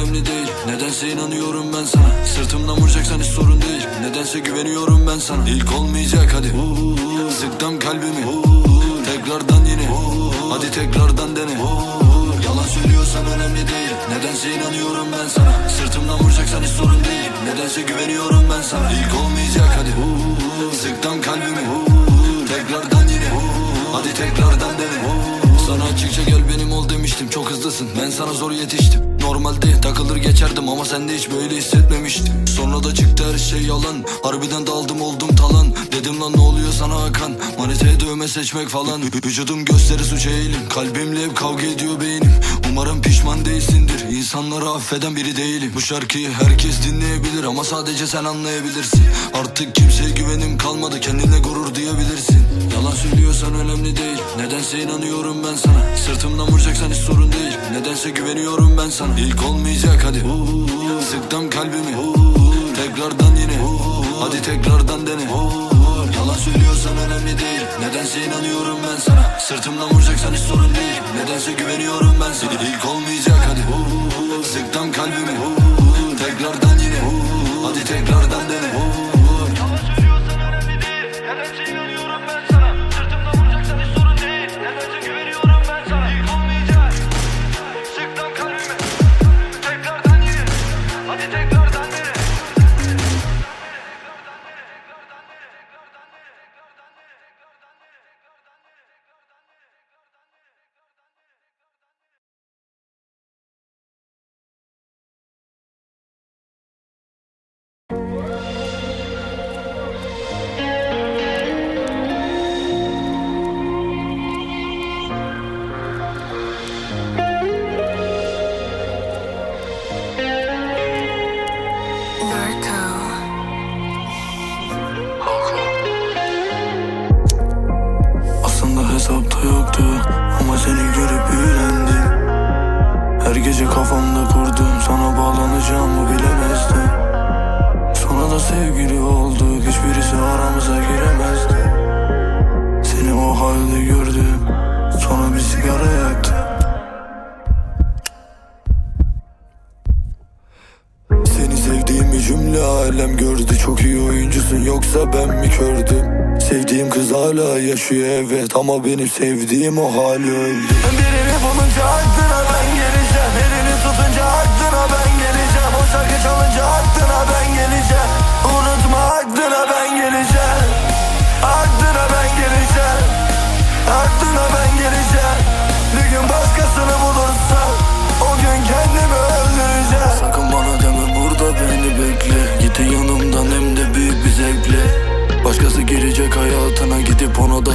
önemli değil. Nedense inanıyorum ben sana. Sırtımdan vuracaksan hiç sorun değil. Nedense güveniyorum ben sana. İlk olmayacak hadi. Sıktım kalbimi. Tekrardan yine. Hadi tekrardan dene. Yalan söylüyorsan önemli değil. Nedense inanıyorum ben sana. Sırtımdan vuracaksan hiç sorun değil. Nedense güveniyorum ben sana. İlk olmayacak hadi. Sıktım kalbimi. Tekrardan yine. Hadi tekrardan ol demiştim çok hızlısın. Ben sana zor yetiştim. Normalde takılır geçerdim ama sende hiç böyle hissetmemiştim. Sonra da çıktı her şey yalan. Harbiden daldım oldum talan. Dedim lan ne oluyor sana Hakan? Maniteye dövme seçmek falan. Vü- Vücudum gösteri suç eğilim. Kalbimle hep kavga ediyor beynim. Umarım pişman değilsindir. İnsanları affeden biri değilim. Bu şarkıyı herkes dinleyebilir Ama sadece sen anlayabilirsin. Artık kimseye güvenim kalmadı. Kendine gurur duyabilirsin. Yalan söylüyorsan önemli değil. Nedense inanıyorum ben sana. Sırtımdan vuracaksan hiç sorun değil. Nedense güveniyorum ben sana. İlk olmayacak hadi. Sıktım kalbimi. Tekrardan yine. Hadi tekrardan dene. Yalan söylüyorsan önemli değil. Nedense inanıyorum ben sana. Sırtımdan vuracaksan hiç sorun değil. Nedense güveniyorum ben sana. İlk olmayacak hadi. Sıktım kalbimi. Tekrardan yoksa ben mi kördüm? Sevdiğim kız hala yaşıyor evet. Ama benim sevdiğim o hali öldü Birini bulunca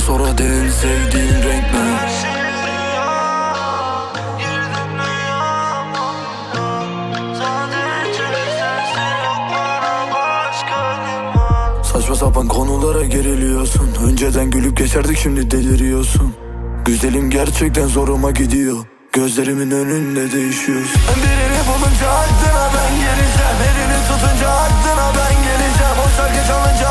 sonra de en sevdiğin renk ne? Saçma sapan konulara geriliyorsun. Önceden gülüp geçerdik şimdi deliriyorsun. Güzelim gerçekten zoruma gidiyor. Gözlerimin önünde değişiyorsun Birini bulunca aklına ben geleceğim. Elini tutunca aklına ben geleceğim. O şarkı çalınca